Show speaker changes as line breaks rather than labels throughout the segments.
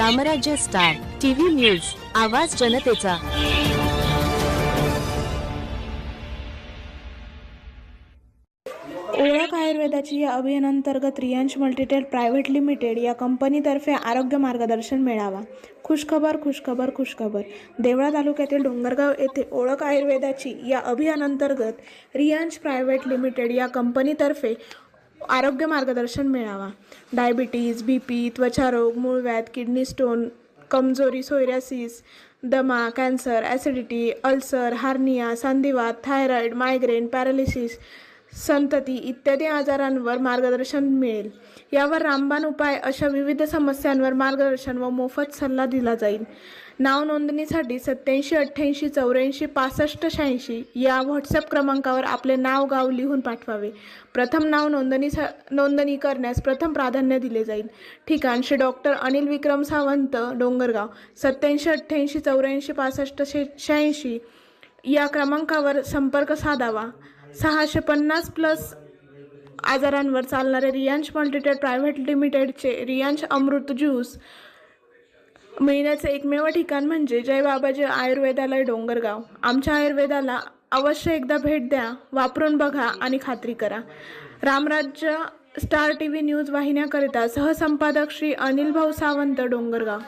रामराज्य star TV news आवाज जनतेचा.
ओळख आयुर्वेदाची या अभियानांतर्गत रियांश मल्टीटेल प्रायव्हेट लिमिटेड या कंपनीतर्फे आरोग्य मार्गदर्शन मिळावा. खुशखबर खुशखबर खुशखबर. देवळा तालुक्यातील डोंगरगाव येथे ओळख आयुर्वेदाची या अभियानांतर्गत रियांश प्रायव्हेट लिमिटेड या कंपनीतर्फे आरोग्य मार्गदर्शन मिळावा. डायबिटीज बी पी त्वचारोग मूळव्याध किडनी स्टोन कमजोरी सोयऱ्यासिस दमा कॅन्सर ॲसिडिटी अल्सर हार्निया संधिवात थायरॉईड मायग्रेन पॅरालिसिस संतती इत्यादी आजारांवर मार्गदर्शन मिळेल. यावर रामबाण उपाय अशा विविध समस्यांवर मार्गदर्शन व मोफत सल्ला दिला जाईल. नाव नोंदणीसाठी सत्याऐंशी अठ्ठ्याऐंशी चौऱ्याऐंशी पासष्ट शहाऐंशी या व्हॉट्सअप क्रमांकावर आपले नाव गाव लिहून पाठवावे. प्रथम नाव नोंदणी नोंदणी करण्यास प्रथम प्राधान्य दिले जाईल. ठिकाण श्री डॉक्टर अनिल विक्रम सावंत डोंगरगाव. सत्याऐंशी अठ्ठ्याऐंशी चौऱ्याऐंशी पासष्ट शे शहाऐंशी या क्रमांकावर संपर्क साधावा. सहाशे पन्नास प्लस आजारांवर चालणारे रियांश मल्टीटेड प्रायव्हेट लिमिटेडचे रियांश अमृत ज्यूस मिळण्याचे एकमेव ठिकाण म्हणजे जय बाबाजी आयुर्वेदालय डोंगरगाव. आमच्या आयुर्वेदाला अवश्य एकदा भेट द्या वापरून बघा आणि खात्री करा. Ramrajya star T V news वाहिन्याकरिता सहसंपादक श्री अनिल भाऊ सावंत डोंगरगाव.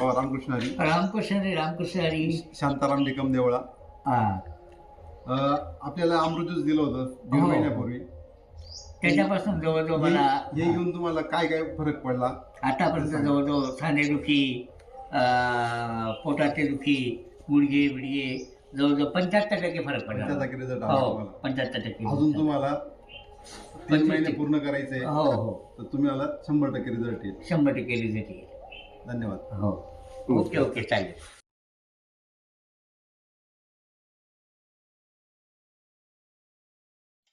हो रामकृष्ण हरी.
रामकृष्ण हरी रामकृष्ण हरी.
शांताराम निकम देवळा.
हा.
अ, आपल्याला अमृत ज्यूस दिलं होतं दीड
हो.
महिन्यापूर्वी.
त्याच्यापासून जवळजवळ
हे
मला
हे घेऊन तुम्हाला काय काय फरक पडला?
आतापर्यंत जवळजवळ सांधेदुखी अं, पोटाचे दुखी गुडघे बिडघे जवळजवळ पंच्याहत्तर टक्के फरक पडला.
आला
हो
तुम्हाला.
पंच्याहत्तर टक्के
अजून तुम्हाला तीन
पंचवीस
महिने. पूर्ण करायचे
हो हो.
तर तुम्हाला शंभर टक्के रिझल्ट येईल.
शंभर टक्के रिझल्ट येईल.
धन्यवाद.
हो. Okay okay. चालेल